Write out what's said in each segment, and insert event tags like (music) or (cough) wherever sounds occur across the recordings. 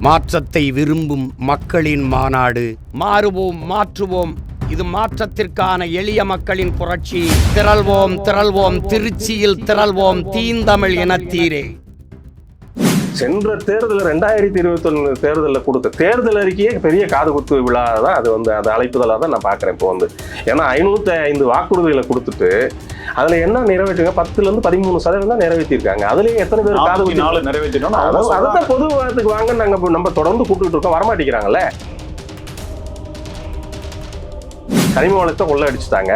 மாற்றத்தை விரும்பும் மக்களின் மாநாடு. மாறுவோம் மாற்றுவோம். இது மாற்றத்திற்கான எளிய மக்களின் புரட்சி. திரள்வோம் திரள்வோம். திருச்சியில் திரள்வோம். தீந்தமிழ் இனத்தீரே. சென்ற தேர்தல் ரெண்டாயிரத்தி இருபத்தொன்னு தேர்தலில் கொடுத்த தேர்தல் அறிக்கையே பெரிய காது குத்து விழா தான் அது வந்து அந்த அழைப்புதலாக தான் நான் பார்க்குறேன் இப்போ வந்து. ஏன்னா ஐநூற்றி ஐந்து வாக்குறுதிகளை கொடுத்துட்டு அதில் என்ன நிறைவேற்றுங்க? பத்துலேருந்து பதிமூணு சதவீதம் தான் நிறைவேற்றிருக்காங்க அதுலேயும் எத்தனை பேர் காது குத்தி நாலு நிறைவேற்றிட்டோம் அதான் பொது விவாதத்துக்கு வாங்க நாங்கள் நம்ம தொடர்ந்து கூப்பிட்டு இருக்கோம். வரமாட்டேங்கிறாங்கல்ல? கனிம வளத்தை கொள்ள அடிச்சுட்டாங்க.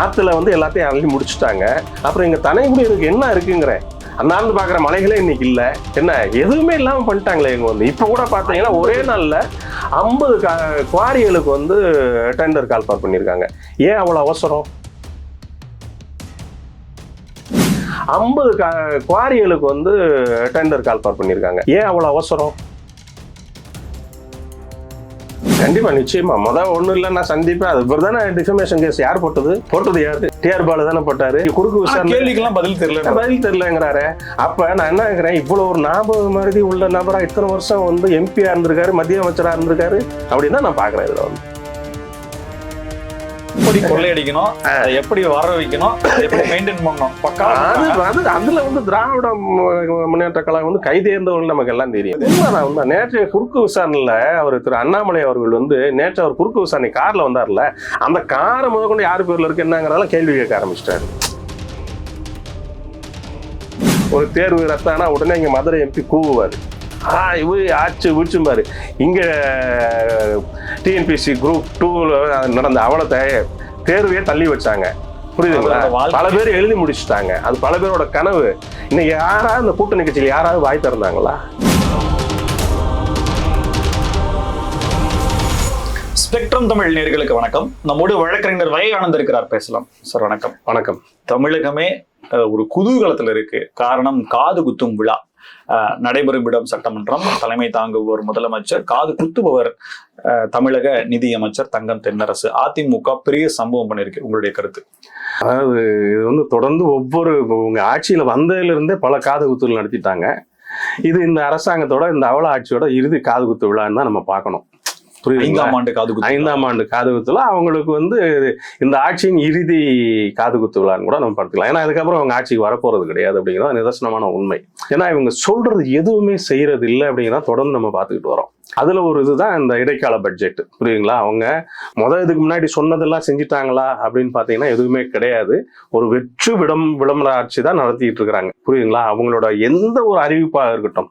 ஆற்றுல வந்து எல்லாத்தையும் அள்ளி முடிச்சுட்டாங்க. அப்புறம் இங்கே தனைக்குடியிருக்கு என்ன இருக்குங்கிறேன்? அந்தாண்டு பார்க்குற மலைகளே இன்னைக்கு இல்லை. என்ன எதுவுமே இல்லாமல் பண்ணிட்டாங்களே இவங்க வந்து. இப்போ கூட பார்த்தீங்கன்னா ஒரே நாளில் ஐம்பது குவாரிகளுக்கு வந்து டெண்டர் கால்பார் பண்ணியிருக்காங்க. ஏன் அவ்வளோ அவசரம்? ஐம்பது குவாரிகளுக்கு வந்து டெண்டர் கால்பார் பண்ணியிருக்காங்க. ஏன் அவ்வளோ அவசரம்? கண்டிப்பா நிச்சயமா. முத ஒண்ணும் இல்ல நான் சந்திப்பேன். அது இவர் தானே டிஃபமேஷன் கேஸ் யார் போட்டது? போட்டது யாரு? டிஆர் பாலு தானே போட்டாரு. குறுக்கு விசாரணை கேள்விக்கெல்லாம் பதில் தெரியல பதில் தெரியலங்கிறாரு? அப்ப நான் என்ன கேக்குறேன்? இவ்வளவு ஒரு ஞாபக மருதி உள்ள நபரா இத்தனை வருஷம் வந்து எம்பியா இருந்திருக்காரு மத்திய அமைச்சரா இருந்திருக்காரு அப்படின்னு தான் நான் பாக்குறேன் இதுல வந்து. எப்படி கொள்ளையடிக்கணும் எப்படி வர வைக்கணும் எப்படி மெயின்டைன் பண்ணணும்? பக்கா அது அது அதுல வந்து திராவிட முன்னேற்ற கழகம் வந்து கைதேர்ந்தவர்கள் நமக்கு எல்லாம் தெரியும். உண்மைதான் உண்மை நேற்று குறுக்கு விசாரணையில அவர் திரு அண்ணாமலை அவர்கள் வந்து நேற்று அவர் குறுக்கு விசாரணை கார்ல வந்தார்ல அந்த காரை முதற்கொண்டு யார் பேர்ல இருக்கு என்னங்கிறதெல்லாம் கேள்வி கேட்க ஆரம்பிச்சிட்டாரு. ஒரு தேர்வு ரத்தானா உடனே இங்க மதுரை எம்பி கூவுவார். ஆ இவ ஆச்சு விழிச்சும்பாரு இங்க டிஎன்பிசி குரூப் டூல நடந்த அவலத்தை தேர்வையே தள்ளி வச்சாங்க. புரியுதுங்களா? பல பேர் எழுதி முடிச்சுட்டாங்க. அது பல பேரோட கனவு. இன்னைக்கு யாராவது இந்த கூட்டணி கட்சியில் யாராவது வாய் திறந்தாங்களா? ஸ்பெக்ட்ரம் தமிழ் நேர்களுக்கு வணக்கம். நம்மோடு வழக்கறிஞர் வை ஆனந்த் இருக்கிறார். பேசலாம். சார் வணக்கம். வணக்கம். தமிழகமே ஒரு குதூகலத்தில் இருக்கு. காரணம் காது குத்தும் விழா. நடைபெறும் இடம் சட்டமன்றம். தலைமை தாங்குபவர் முதலமைச்சர் காது குத்துபவர் தமிழக நிதியமைச்சர் தங்கம் தென்னரசு. அதிமுக பெரிய சம்பவம் பண்ணிருக்கு. உங்களுடைய கருத்து? அதாவது இது வந்து தொடர்ந்து ஒவ்வொரு உங்க ஆட்சியில வந்ததுலேருந்தே பல காது குத்துகள் நடத்திட்டாங்க. இது இந்த அரசாங்கத்தோட இந்த அவல ஆட்சியோட இறுதி காது குத்து விழான்னு தான் நம்ம பார்க்கணும். ஐந்தாம் ஆண்டு காது. ஐந்தாம் ஆண்டு காது குத்துல அவங்களுக்கு வந்து இந்த ஆட்சியின் இறுதி காது குத்து விழான்னு கூட நம்ம பார்த்துக்கலாம். ஏன்னா அதுக்கப்புறம் அவங்க ஆட்சிக்கு வரப்போறது கிடையாது அப்படிங்கிறது நிதர்சனமான உண்மை. ஏன்னா இவங்க சொல்றது எதுவுமே செய்யறது இல்லை அப்படிங்கிறத தொடர்ந்து நம்ம பார்த்துக்கிட்டு வரோம். அதுல ஒரு இதுதான் இந்த இடைக்கால பட்ஜெட் புரியுதுங்களா? அவங்க முத இதுக்கு முன்னாடி சொன்னதெல்லாம் செஞ்சுட்டாங்களா அப்படின்னு பார்த்தீங்கன்னா எதுவுமே கிடையாது. ஒரு வெற்று விடம் விளம்பர ஆட்சி தான் நடத்திட்டு இருக்கிறாங்க. புரியுதுங்களா? அவங்களோட எந்த ஒரு அறிவிப்பாக இருக்கட்டும்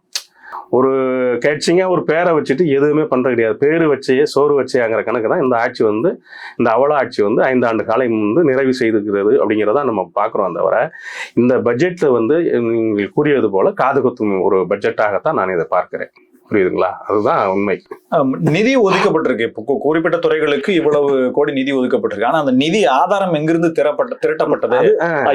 ஒரு கேட்சிங்க ஒரு பேரை வச்சுட்டு எதுவுமே பண்ணுறது கிடையாது. பேர் வச்சே சோறு வச்சேங்கிற கணக்கு தான் இந்த ஆட்சி வந்து இந்த அவல ஆட்சி வந்து ஐந்தாண்டு காலம் வந்து நிறைவு செய்திருக்கிறது அப்படிங்கிறத நம்ம பார்க்குறோம். தவிர இந்த பட்ஜெட்டில் வந்து நீங்கள் கூறியது போல காது குத்தும் ஒரு பட்ஜெட்டாகத்தான் நான் இதை பார்க்குறேன். புரியுதுங்களா? அதுதான் உண்மை. நிதி ஒதுக்கப்பட்டிருக்கு. இப்போ குறிப்பிட்ட துறைகளுக்கு இவ்வளவு கோடி நிதி ஒதுக்கப்பட்டிருக்கு. ஆனா அந்த நிதி ஆதாரம் எங்கிருந்து திரப்பட்ட திரட்டப்பட்டது?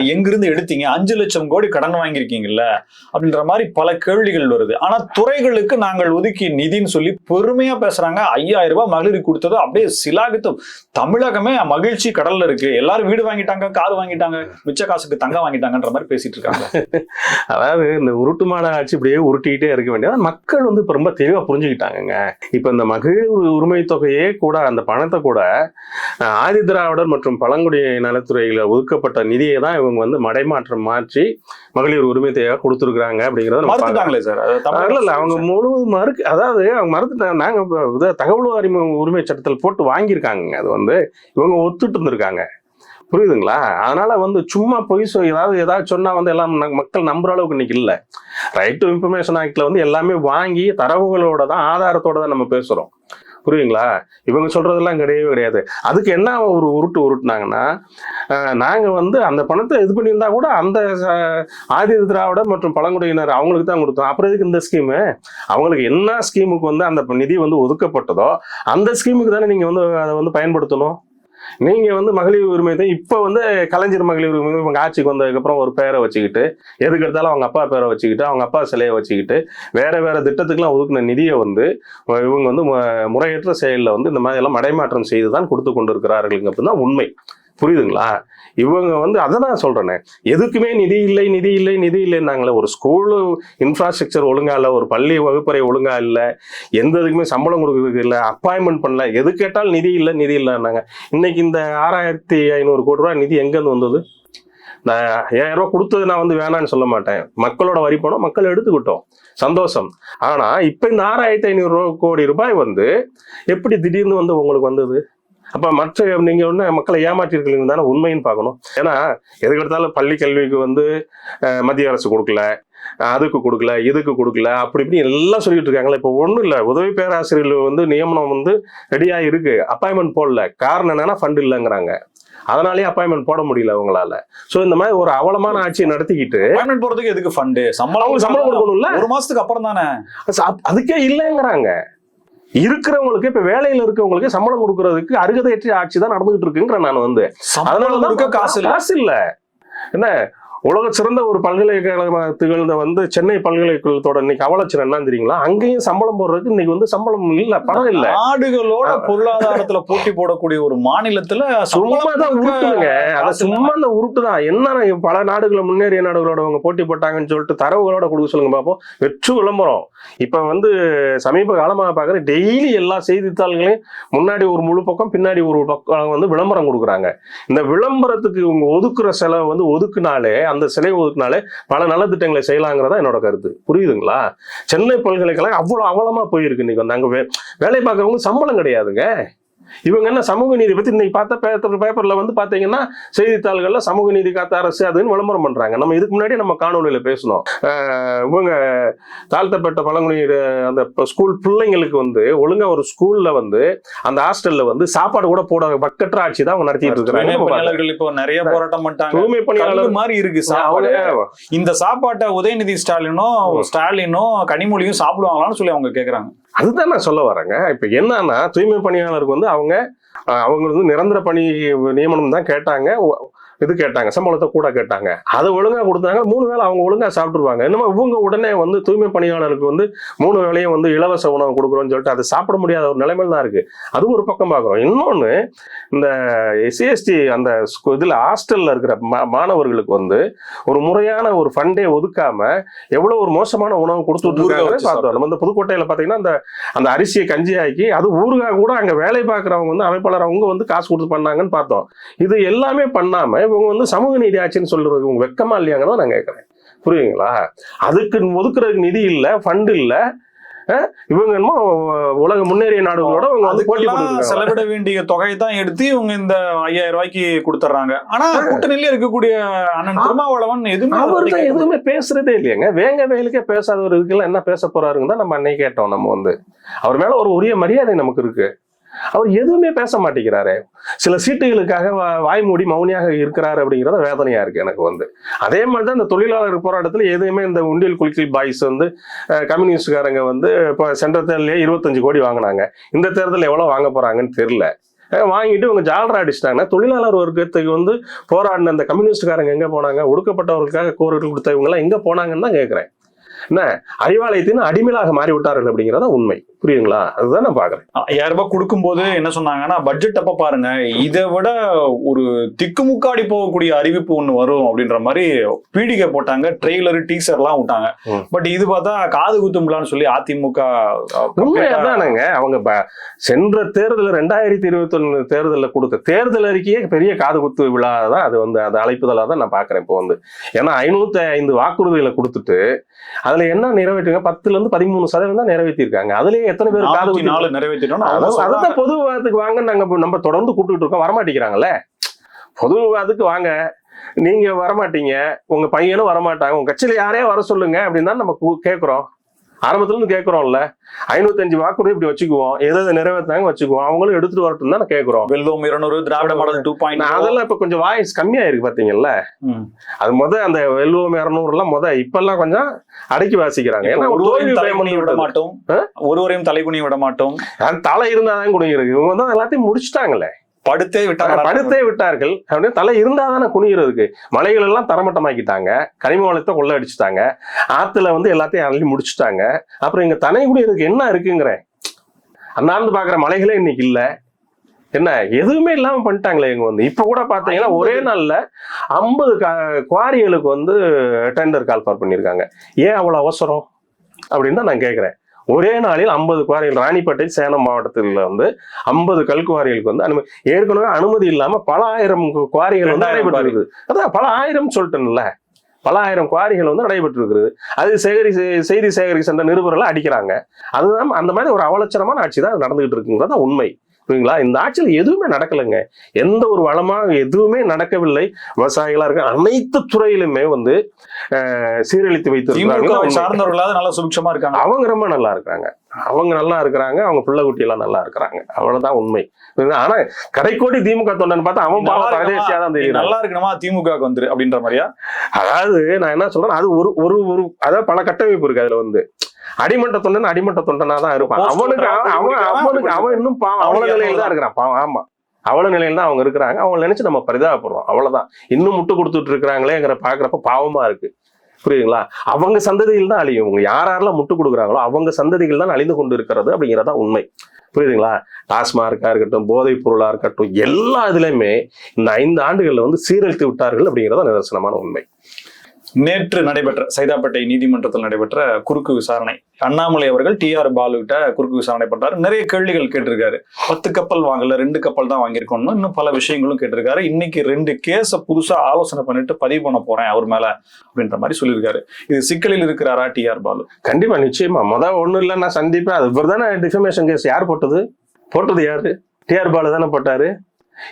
எங்கிருந்து எடுத்தீங்க? அஞ்சு லட்சம் கோடி கடன் வாங்கியிருக்கீங்கல்ல? அப்படின்ற மாதிரி பல கேள்விகள் வருது. ஆனா துறைகளுக்கு நாங்கள் ஒதுக்கிய நிதின்னு சொல்லி பெருமையா பேசுறாங்க. ஐயாயிரம் ரூபாய் மகளிர் கொடுத்தது அப்படியே சிலாகித்தம். தமிழகமே மகிழ்ச்சி கடல்ல இருக்கு. எல்லாரும் வீடு வாங்கிட்டாங்க கார் வாங்கிட்டாங்க மிச்ச காசுக்கு தங்கம் வாங்கிட்டாங்கன்ற மாதிரி பேசிட்டு இருக்காங்க. (laughs) அதாவது இந்த உருட்டு மாட ஆட்சி இப்படியே உருட்டிக்கிட்டே இருக்க வேண்டியது. மக்கள் வந்து ரொம்ப தெளிவா புரிஞ்சுக்கிட்டாங்கங்க. இப்ப இந்த மகளிர் உரிமை தொகையே கூட அந்த பணத்தை கூட ஆதி திராவிடர் மற்றும் பழங்குடி நலத்துறையில ஒதுக்கப்பட்ட நிதியை தான் இவங்க வந்து மடைமாற்றம் மாற்றி மகளிர் உரிமை தொகையாக கொடுத்துருக்காங்க அப்படிங்கறத. மறுத்துட்டாங்களே சார்? இல்ல இல்ல அவங்க முழு மறுக்கு அதாவது அவங்க மறுத்துட்டாங்க நாங்க இப்ப இத தகவல் உரிமை உரிமை சட்டத்தில் போட்டு வாங்கியிருக்காங்க அது வந்து இவங்க ஒத்துட்டு இருந்திருக்காங்க. புரியுதுங்களா? அதனால வந்து சும்மா பொய் சொல் ஏதாவது ஏதாவது சொன்னா வந்து எல்லாம் மக்கள் நம்புற அளவுக்கு இன்னைக்கு இல்லை. ரைட் டு இன்ஃபர்மேஷன் ஆக்ட்ல வந்து எல்லாமே வாங்கி தரவுகளோட தான் ஆதாரத்தோட தான் நம்ம பேசுறோம். புரியுதுங்களா? இவங்க சொல்றதெல்லாம் கிடையவே கிடையாது. அதுக்கு என்ன ஒரு உருட்டு உருட்டுனாங்கன்னா நாங்கள் நாங்க வந்து அந்த பணத்தை இது பண்ணியிருந்தா கூட அந்த ஆதி திராவிட மற்றும் பழங்குடியினர் அவங்களுக்கு தான் கொடுத்தோம். அப்புறம் இதுக்கு இந்த ஸ்கீமு அவங்களுக்கு என்ன ஸ்கீமுக்கு வந்து அந்த நிதி வந்து ஒதுக்கப்பட்டதோ அந்த ஸ்கீமுக்கு தானே நீங்க வந்து அதை வந்து பயன்படுத்தணும்? நீங்க வந்து மகளிர் உரிமை தான் இப்ப வந்து கலைஞர் மகளிர் உரிமை இவங்க ஆட்சிக்கு வந்ததுக்கப்புறம் ஒரு பேரை வச்சுக்கிட்டு எதுக்கு எடுத்தாலும் அவங்க அப்பா பேரை வச்சுக்கிட்டு அவங்க அப்பா சிலையை வச்சுக்கிட்டு வேற வேற திட்டத்துக்குலாம் ஒதுக்குன நிதியை வந்து இவங்க வந்து முறையற்ற செயலில் வந்து இந்த மாதிரி எல்லாம் மடைமாற்றம் செய்து தான் கொடுத்து கொண்டிருக்கிறார்கள் தான் உண்மை. புரியுதுங்களா? இவங்க வந்து அதை தான் சொல்கிறேனே எதுக்குமே நிதி இல்லை நிதி இல்லை நிதி இல்லைன்னாங்களே ஒரு ஸ்கூலு இன்ஃப்ராஸ்ட்ரக்சர் ஒழுங்கா இல்லை ஒரு பள்ளி வகுப்பறை ஒழுங்காக இல்லை எந்த இதுக்குமே சம்பளம் கொடுக்கறதுக்கு இல்லை அப்பாயின்மெண்ட் பண்ணல எது கேட்டாலும் நிதி இல்லை நிதி இல்லைன்னாங்க. இன்னைக்கு இந்த ஆறாயிரத்தி ஐநூறு கோடி ரூபாய் நிதி எங்கேருந்து வந்தது? நான் ஏழாயிரம் ரூபா கொடுத்தது நான் வந்து வேணான்னு சொல்ல மாட்டேன். மக்களோட வரி பணம் மக்கள் எடுத்துக்கிட்டோம். சந்தோஷம். ஆனால் இப்போ இந்த ஆறாயிரத்தி ஐநூறு கோடி ரூபாய் வந்து எப்படி திடீர்னு வந்து உங்களுக்கு வந்தது? அப்ப மற்ற நீங்க ஒண்ணு மக்களை ஏமாற்றிருக்கீங்க தானே உண்மைன்னு பார்க்கணும். ஏன்னா எதுக்கு எடுத்தாலும் பள்ளி கல்விக்கு வந்து மத்திய அரசு கொடுக்கல அதுக்கு கொடுக்கல இதுக்கு கொடுக்கல அப்படி இப்படி எல்லாம் சொல்லிட்டு இருக்காங்களே. இப்போ ஒண்ணும் இல்ல. உதவி பேராசிரியர்கள் வந்து நியமனம் வந்து ரெடியா இருக்கு. அப்பாயின்மெண்ட் போடல. காரணம் என்னன்னா ஃபண்ட் இல்லைங்கிறாங்க. அதனாலேயே அப்பாயின்மெண்ட் போட முடியல அவங்களால. சோ இந்த மாதிரி ஒரு அவலமான ஆட்சியை நடத்திக்கிட்டு அப்பாயின்மெண்ட் போறதுக்கு எதுக்கு ஃபண்டு சம்பளம் சம்பளம் கொடுக்கணும்ல. ஒரு மாசத்துக்கு அப்புறம் தானே அதுக்கே இல்லைங்கிறாங்க. இருக்கிறவங்களுக்கு இப்ப வேலையில இருக்கவங்களுக்கு சம்பளம் கொடுக்கறதுக்கு அருகதையற்ற ஆட்சி தான் நடந்துகிட்டு இருக்குங்கிற நான் வந்து. கொடுக்க காசு காசு இல்ல. என்ன? உலக சிறந்த ஒரு பல்கலைக்கழக திகழ்ந்த வந்து சென்னை பல்கலைக்கழகத்தோட இன்னைக்கு அவலட்சணம் என்ன தெரியுங்களா? அங்கேயும் சம்பளம் போடுறதுக்கு இன்னைக்கு வந்து சம்பளம் இல்ல பணம் இல்ல. நாடுகளோட பொருளாதாரத்துல போட்டி போடக்கூடிய ஒரு மாநிலத்துல சும்மா தான் கொடுக்க உருட்டுதுங்க. அத சும்மா அந்த உருட்டு தான். என்ன பல நாடுகளை முன்னேறிய நாடுகளோட அவங்க போட்டி போட்டாங்கன்னு சொல்லிட்டு தரவுகளோட கொடுக்க சொல்லுங்க பார்ப்போம் வெற்று விளம்பரம். இப்ப வந்து சமீப காலமாக பார்க்குற டெய்லி எல்லா செய்தித்தாள்களையும் முன்னாடி ஒரு முழு பக்கம் பின்னாடி ஒரு பக்கம் வந்து விளம்பரம் கொடுக்குறாங்க. இந்த விளம்பரத்துக்கு இவங்க ஒதுக்குற செலவை வந்து ஒதுக்குனாலே அந்த சிலை ஒதுக்குனாலே பல நலத்திட்டங்களை செய்யலாங்கிறதா என்னோட கருத்து. புரியுதுங்களா? சென்னை பல்கலைக்கழகம் அவ்வளவு அவலமாக போயிருக்கு இன்னைக்கு வந்து. அங்கே வேலை பார்க்குறவங்களுக்கு சம்பளம் கிடையாதுங்க. இவங்க என்ன சமூக நீதி பத்தி இன்னைக்கு பார்த்த பேப்பர் பேப்பர்ல வந்து பாத்தீங்கன்னா செய்தித்தாள்கள்ல சமூக நீதி காத்த அரசு அதுன்னு விளம்பரம் பண்றாங்க. நம்ம இதுக்கு முன்னாடி நம்ம காணொலியில பேசணும் இவங்க தாழ்த்தப்பட்ட பழங்குடி அந்த ஸ்கூல் பிள்ளைங்களுக்கு வந்து ஒழுங்கா ஒரு ஸ்கூல்ல வந்து அந்த ஹாஸ்டல்ல வந்து சாப்பாடு கூட போட பக்கற்ற ஆட்சி தான் அவங்க நடத்திட்டு பணியாளர்கள் இப்போ நிறைய போராட்டம் பண்ணிட்டாங்க. தூய்மை பணியாளர் மாதிரி இருக்கு சாப்பாடு. இந்த சாப்பாட்டை உதயநிதி ஸ்டாலினும் ஸ்டாலினும் கனிமொழியும் சாப்பிடுவாங்களான்னு சொல்லி அவங்க கேக்குறாங்க. அதுதான் நான் சொல்ல வரேங்க. இப்போ என்னன்னா தூய்மை பணியாளருக்கு வந்து அவங்க அவங்க வந்து நிரந்தர பணி நியமனம் தான் கேட்டாங்க இது கேட்டாங்க சம்பளத்தை கூட கேட்டாங்க. அதை ஒழுங்கா கொடுத்தாங்க மூணு வேளை அவங்க ஒழுங்கா சாப்பிட்டுருவாங்க. என்னமோ இவங்க உடனே வந்து தூய்மை பணியாளருக்கு வந்து மூணு வேளையும் வந்து இலவச உணவு கொடுக்குறோம்னு சொல்லிட்டு அதை சாப்பிட முடியாத ஒரு நிலைமையில தான் இருக்கு. அது ஒரு பக்கம் பார்க்குறோம். இன்னொன்னு இந்த எஸ்சிஎஸ்டி அந்த இதுல ஹாஸ்டல்ல இருக்கிற மாணவர்களுக்கு வந்து ஒரு முறையான ஒரு ஃபண்டே ஒதுக்காம எவ்வளவு ஒரு மோசமான உணவு கொடுத்துட்டு ஊறுகாய் இருக்காங்க பார்த்தோம். நம்ம இந்த புதுக்கோட்டையில பாத்தீங்கன்னா அந்த அந்த அரிசியை கஞ்சி ஆக்கி அது ஊறுகாய் கூட அங்க வேலை பார்க்குறவங்க வந்து அமைப்பாளர் அவங்க வந்து காசு கொடுத்து பண்ணாங்கன்னு பார்த்தோம். இது எல்லாமே பண்ணாம இவங்க வந்து சமூக நீதி ஆட்சின்னு சொல்றது உங்க வெக்கமா இல்லையாங்கன்னு நான் கேட்கறேன். புரியுதுங்களா? அதுக்கு ஒதுக்குறதுக்கு நிதி இல்ல ஃபண்ட் இல்ல. இவங்க என்னமோ உலக முன்னேறிய நாடுகளோட இவங்க வந்து போட்டி செலவிட வேண்டிய தொகையை தான் எடுத்து இவங்க இந்த ஐயாயிரம் ரூபாய்க்கு கொடுத்துட்றாங்க ஆனா கூட்டணியில இருக்கக்கூடிய அண்ணன் திருமாவளவன் எதுவுமே அவர் தான் எதுவுமே பேசுறதே இல்லையாங்க. வேங்க வேலுக்கே பேசாதவர் இதுக்கெல்லாம் என்ன பேச போறாருன்னு தான் நம்ம அன்னைக்கு கேட்டோம் நம்ம வந்து. அவர் மேல ஒரு உரிய மரியாதை நமக்கு இருக்கு. அவர் எதுவுமே பேச மாட்டேங்கிறாரு. சில சீட்டுகளுக்காக வா- வாய் மூடி மௌனியாக இருக்கிறாரு அப்படிங்கிறத வேதனையா இருக்கு எனக்கு வந்து. அதே மாதிரி தான் இந்த தொழிலாளர் போராட்டத்தில் எதுவுமே இந்த உண்டியல் குளிக்கல் பாய்ஸ் வந்து கம்யூனிஸ்டுக்காரங்க கம்யூனிஸ்ட்காரங்க வந்து இப்போ சென்ற தேர்தலே இருபத்தஞ்சு கோடி வாங்கினாங்க. இந்த தேர்தலில் எவ்வளவு வாங்க போறாங்கன்னு தெரியல. வாங்கிட்டு இவங்க ஜாலரா அடிச்சிட்டாங்கன்னா தொழிலாளர் வர்க்கத்துக்கு வந்து போராடின அந்த கம்யூனிஸ்ட்காரங்க எங்க போனாங்க? ஒடுக்கப்பட்டவர்களுக்காக கோரிக்கை கொடுத்த இவங்கெல்லாம் எங்க போனாங்கன்னு தான் கேட்குறேன் என்ன? அறிவாலயத்தின் அடிமையாக மாறி விட்டார்கள் அப்படிங்கிறதா உண்மை. புரியுதுங்களா? அதுதான் நான் பாக்குறேன் ஐயாயிரம் ரூபாய் கொடுக்கும்போது என்ன சொன்னாங்கன்னா பட்ஜெட் அப்ப பாருங்க. இதை விட ஒரு திக்குமுக்காடி போகக்கூடிய அறிவிப்பு ஒண்ணு வரும் அப்படின்ற மாதிரி பீடிகை போட்டாங்க. ட்ரெய்லர் டீசர் எல்லாம் விட்டாங்க. பட் இது பார்த்தா காது குத்தும்லான்னு சொல்லி அதிமுக உண்மை அதானுங்க. அவங்க சென்ற தேர்தல் ரெண்டாயிரத்தி இருபத்தி ஒண்ணு தேர்தலில் கொடுத்த தேர்தல் அறிக்கையே பெரிய காது குத்து விழா தான் அது வந்து அது அழைப்புதலா தான் நான் பாக்குறேன் இப்போ வந்து. ஏன்னா ஐநூத்தி ஐந்து வாக்குறுதிகளை கொடுத்துட்டு அதுல என்ன நிறைவேற்றுங்க பத்துல இருந்து பதிமூணு சதவீதம் தான் நிறைவேற்றிருக்காங்க. அதுலயே எத்தனை பேர் காது நாலு நிறைவேற்றிட்டோம்னு அவங்க அதான் பொது விவாதத்துக்கு வாங்க நாங்க நம்ம தொடர்ந்து கூப்பிட்டு இருக்கோம். வரமாட்டேங்கிறாங்கல்ல? பொது விவாதத்துக்கு வாங்க. நீங்க வரமாட்டீங்க. உங்க பையனும் வரமாட்டாங்க. உங்க கட்சியில யாரையா வர சொல்லுங்க அப்படின்னு தான் நம்ம கூ- ஆரம்பத்துல இருந்து கேக்குறோம்ல. ஐநூத்தஞ்சு வாக்குறுதி இப்படி வச்சுக்குவோம். எதை எதை நிறைவேற்றாங்க வச்சுக்குவோம். அவங்களும் எடுத்துட்டு வரட்டும் தான் கேக்குறோம். வெல்தோம் இருநூறு திராவிட மாடல் டூ பாயிண்ட் அதெல்லாம் இப்ப கொஞ்சம் வாய்ஸ் கம்மியா இருக்கு பாத்தீங்கல்ல அது முத அந்த வெல்லுவோம் இரநூறு எல்லாம் முத இப்பெல்லாம் கொஞ்சம் அடக்கி வாசிக்கிறாங்க. ஏன்னா வந்து விட. மாட்டோம்? ஒருவரையும் தலைகுனி விட மாட்டோம். தலை இருந்தாதான் குடிங்கிறது இவங்க வந்து எல்லாத்தையும் முடிச்சுட்டாங்களே. படுத்தே விட்டாங்க படுத்தே விட்டார்கள். அப்படின்னு தலை இருந்தாதானே குனிகிறதுக்கு மலைகள் எல்லாம் தரமட்டமாக்கிட்டாங்க. கனிம வளத்தை கொள்ள அடிச்சுட்டாங்க ஆத்துல வந்து எல்லாத்தையும் அள்ளி முடிச்சுட்டாங்க. அப்புறம் இங்க தனி குடியிருக்க என்ன இருக்குங்கிறேன் அண்ணாந்து பாக்குற மலைகளே இன்னைக்கு இல்ல. என்ன? எதுவுமே இல்லாம பண்ணிட்டாங்களே இவங்க வந்து. இப்ப கூட பாத்தீங்கன்னா ஒரே நாள்ல ஐம்பது குவாரிகளுக்கு வந்து டெண்டர் கால்ஃபார் பண்ணியிருக்காங்க. ஏன் அவ்வளவு அவசரம்? அப்படின்னு தான் நான் கேட்கிறேன் ஒரே நாளில் ஐம்பது குவாரிகள் ராணிப்பேட்டை சேலம் மாவட்டத்தில் வந்து ஐம்பது கல்குவாரிகளுக்கு வந்து அனுமதி ஏற்கனவே அனுமதி இல்லாம பல ஆயிரம் குவாரிகள் வந்து ரெண்டாயிரம் நடைபெற்று இருக்குது அதான் பல ஆயிரம் சொல்லிட்டேன்ல. பல ஆயிரம் குவாரிகள் வந்து நடைபெற்று இருக்குது அது சேகரி செய்தி சேகரிக்க சென்ற நிருபர்களை அடிக்கிறாங்க. அதுதான் அந்த மாதிரி ஒரு அவலட்சணமான ஆட்சி தான் நடந்துகிட்டு இருக்குங்கிறது உண்மை. புரியுங்களா இந்த ஆட்சியில் எதுவுமே நடக்கலைங்க. எந்த ஒரு வளமா எதுவுமே நடக்கவில்லை. விவசாயிகளா இருக்க அனைத்து துறையிலுமே வந்து சீரழித்து வைத்திருக்கிறாங்க. சார்ந்தவர்களாவது நல்லா சுபிக்ஷமா இருக்காங்க. அவங்க ரொம்ப நல்லா இருக்கிறாங்க. அவங்க நல்லா இருக்கிறாங்க. அவங்க பிள்ளை குட்டி எல்லாம் நல்லா இருக்கிறாங்க. அவ்வளவுதான் உண்மை? ஆனா கடைக்கோடி திமுக தொண்டன் பார்த்தா அவன் பாவம்? பரதேசியா தான் நீ தெரியுறான் நல்லா இருக்கணுமா? திமுக வந்துரு அப்படின்ற மாதிரியா? அதாவது நான் என்ன சொல்றேன் அது ஒரு ஒரு ஒரு அதாவது பல கட்டமைப்பு இருக்கு அதுல வந்து. அடிமட்ட தொண்டன் அடிமட்ட தொண்டனா தான் இருப்பான் அவனுக்கு அவன் அவனுக்கு அவன் இன்னும் பாவம் அவனுக்கு நிலையில தான் இருக்கிறான் பாவம் ஆமா அவ்வளவு நிலையில தான் அவங்க இருக்கிறாங்க அவங்க நினைச்சு நம்ம பரிதாபப்படுறோம் அவ்வளவுதான் இன்னும் முட்டு கொடுத்துட்டு இருக்கிறாங்களேங்கிற பாக்குறப்ப பாவமா இருக்கு புரியுதுங்களா அவங்க சந்ததிகள் தான் அழியும் இவங்க யார் யாரெல்லாம் முட்டு கொடுக்குறாங்களோ அவங்க சந்ததிகள் தான் அழிந்து கொண்டு இருக்கிறது அப்படிங்கிறதா உண்மை புரியுதுங்களா டாஸ்மார்க்கா இருக்கட்டும் போதைப் பொருளா இருக்கட்டும் எல்லா இதுலயுமே இந்த ஐந்து ஆண்டுகள்ல வந்து சீரழித்து விட்டார்கள் அப்படிங்கிறத நிதர்சனமான உண்மை நேற்று நடைபெற்ற சைதாப்பேட்டை நீதிமன்றத்தில் நடைபெற்ற குறுக்கு விசாரணை. அண்ணாமலை அவர்கள் டி ஆர் பாலு கிட்ட குறுக்கு விசாரணை பண்றாரு. நிறைய கேள்விகள் கேட்டிருக்காரு. பத்து கப்பல் வாங்கல ரெண்டு கப்பல் தான் வாங்கியிருக்கோம்னு இன்னும் பல விஷயங்களும் கேட்டிருக்காரு. இன்னைக்கு ரெண்டு கேஸ புதுசா ஆலோசனை பண்ணிட்டு பதிவு பண்ண போறேன் அவர் மேல அப்படின்ற மாதிரி சொல்லியிருக்காரு. இது சிக்கலில் இருக்கிறாரா டி ஆர் பாலு? கண்டிப்பா நிச்சயமா. முத ஒண்ணு இல்ல நான் சந்திப்பேன். அது இவர் தானே டிஃபமேஷன் கேஸ் யார் போட்டது? போட்டது யாரு? டிஆர் பாலு தானே போட்டாரு?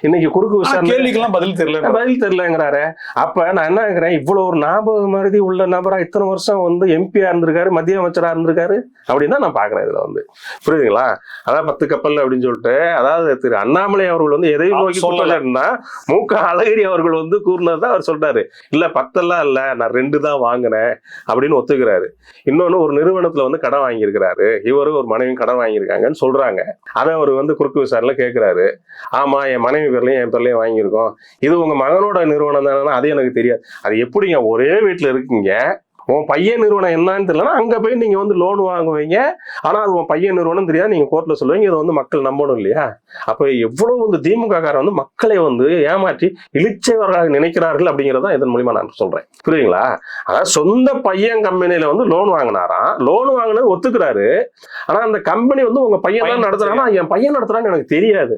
இன்னைக்கு குறுக்கு விசாரணை கேள்விக்கெல்லாம் பதில் தெரியல பதில் தெரியலங்கிறாரு. அப்ப நான் என்ன கேக்குறேன் இவ்வளவு ஒரு ஞாபக மருதி உள்ள நபரா இத்தனை வருஷம் வந்து எம்பியா இருந்திருக்காரு மத்திய அமைச்சரா இருந்திருக்காரு அப்படின்னு தான் நான் பாக்குறேன் இதுல வந்து. புரியுதுங்களா? அதான் பத்து கப்பல் அப்படின்னு சொல்லிட்டு அதாவது திரு அண்ணாமலை அவர்கள் வந்து எதை அவர் நோக்கி சொல்லல. சொல்லலைன்னா மூக்க அழகிரி அவர்கள் வந்து கூறினதான் அவர் சொல்றாரு. இல்ல பத்தெல்லாம் இல்ல நான் ரெண்டு தான் வாங்கினேன் அப்படின்னு ஒத்துக்கிறாரு. இன்னொன்னு ஒரு நிறுவனத்துல வந்து கடன் வாங்கியிருக்கிறாரு. இவரும் ஒரு மனைவி கடன் வாங்கியிருக்காங்கன்னு சொல்றாங்க. அதை அவர் வந்து குறுக்கு விசாரணை கேட்கிறாரு ஆமா என் மனைவி பேர்லயும் என் பேர்லயும் வாங்கியிருக்கோம். இது உங்க மகனோட நிறுவனம் தானே அது எனக்கு தெரியாது. அது எப்படிங்க? ஒரே வீட்டுல இருக்கீங்க. உன் பையன் நிறுவனம் என்னன்னு தெரியலன்னா அங்க போய் நீங்க வந்து லோன் வாங்குவீங்க. ஆனா அது உன் பையன் நிறுவனம் தெரியாது. நீங்க கோர்ட்ல சொல்லுவீங்க. இதை வந்து மக்கள் நம்பணும் இல்லையா? அப்ப எவ்வளவு வந்து திமுக காரன் வந்து மக்களை வந்து ஏமாற்றி இழிச்சவர்களாக நினைக்கிறார்கள் அப்படிங்கறத இதன் மூலியமா நான் சொல்றேன். புரியுதுங்களா? அதாவது சொந்த பையன் கம்பெனில வந்து லோன் வாங்கினாராம். லோன் வாங்கினது ஒத்துக்கிறாரு. ஆனா அந்த கம்பெனி வந்து உங்க பையன் தான் நடத்துறானா? என் பையன் நடத்துறான்னு எனக்கு தெரியாது.